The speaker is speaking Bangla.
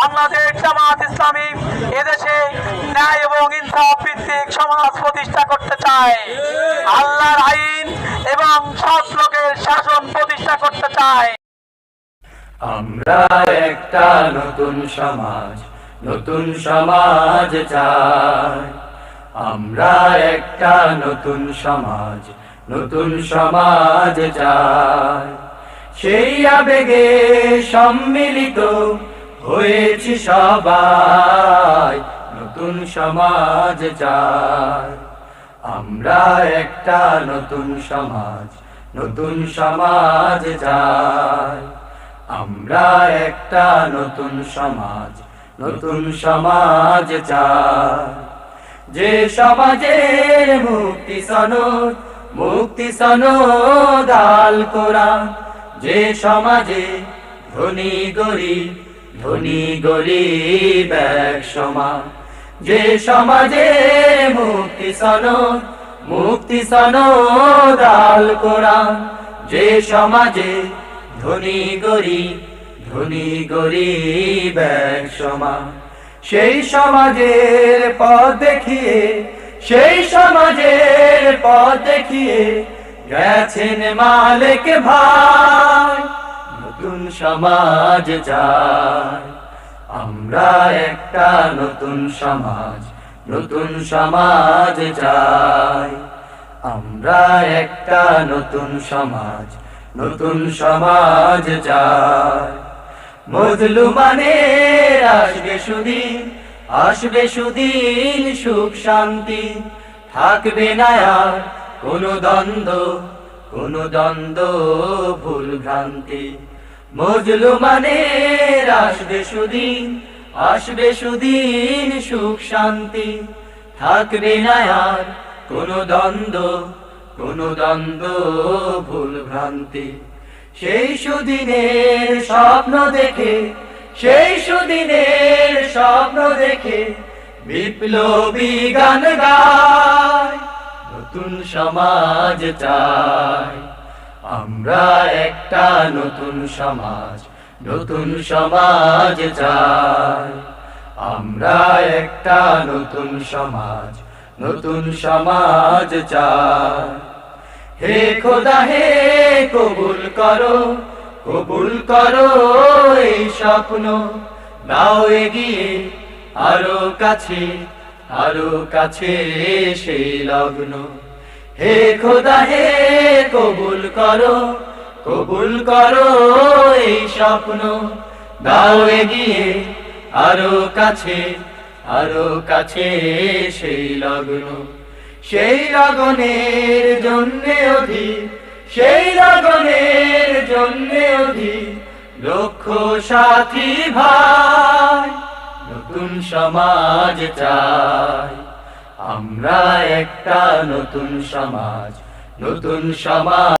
বাংলাদেশ জামাত ইসলামী এদেশে ন্যায় এবং ইনসাফ ভিত্তিক সমাজ প্রতিষ্ঠা করতে চায়। আল্লাহর আইন এবং সৎ লোকের শাসন প্রতিষ্ঠা করতে চায়। আমরা একটা নতুন সমাজ নতুন সমাজ চাই। আমরা একটা নতুন সমাজ নতুন সমাজ চাই। সেই আবেগে সম্মিলিত হয়েছি সবাই, নতুন সমাজ চাই আমরা একটা নতুন সমাজ নতুন সমাজ চাই আমরা একটা নতুন সমাজ নতুন সমাজ চাই যে সমাজের মুক্তি সনদ মুক্তি সনদ আল কোরআন। যে সমাজে ধনী গরিব ধনী গরিব এক সমাজ যে সমাজে মুক্তি সনদ মুক্তি সনদ আল কোরআন। যে সমাজে ধনী গরিব ধনী গরিব এক সমাজ সেই সমাজের পথ দেখিয়ে, সেই সমাজের পথ দেখিয়ে গেছেন মালিক ভাই। নতুন সমাজ চাই। আমরা একটা নতুন সমাজ নতুন সমাজ চাই। আমরা একটা নতুন সমাজ নতুন সমাজ চাই। মজলুমানের আসবে সুদিন আসবে সুদিন সুখ শান্তি। থাকবে না আর কোনো দ্বন্দ্ব কোনো দ্বন্দ্ব ভুল ভ্রান্তি। মজলুমানের আসবে সুদিন আসবে সুদিন সুখ শান্তি। থাকবে না আর কোনো দ্বন্দ্ব কোনো দ্বন্দ্ব ভুল ভ্রান্তি। সেই সুদিনের স্বপ্ন দেখে, সেই সুদিনের স্বপ্ন দেখে বিপ্লবী গান গায়, নতুন সমাজ চাই আমরা একটা নতুন সমাজ নতুন সমাজ চাই। আমরা একটা নতুন সমাজ নতুন সমাজ চাই। হে খোদা, হে কবুল করো কবুল করো এই স্বপ্ন। দাও এগিয়ে, আরও কাছে আরও কাছে সেই লগ্ন। হে খোদা, হে কবুল করো কবুল করো এই স্বপ্ন। দাও এগিয়ে, আরও কাছে আরও কাছে সেই লগ্ন। সেই লগনের জন্যে অধিক সেই লগনের জন্যে অধিক লক্ষ সাথী ভাই, নতুন সমাজ চাই। আমরা একটা নতুন সমাজ নতুন সমাজ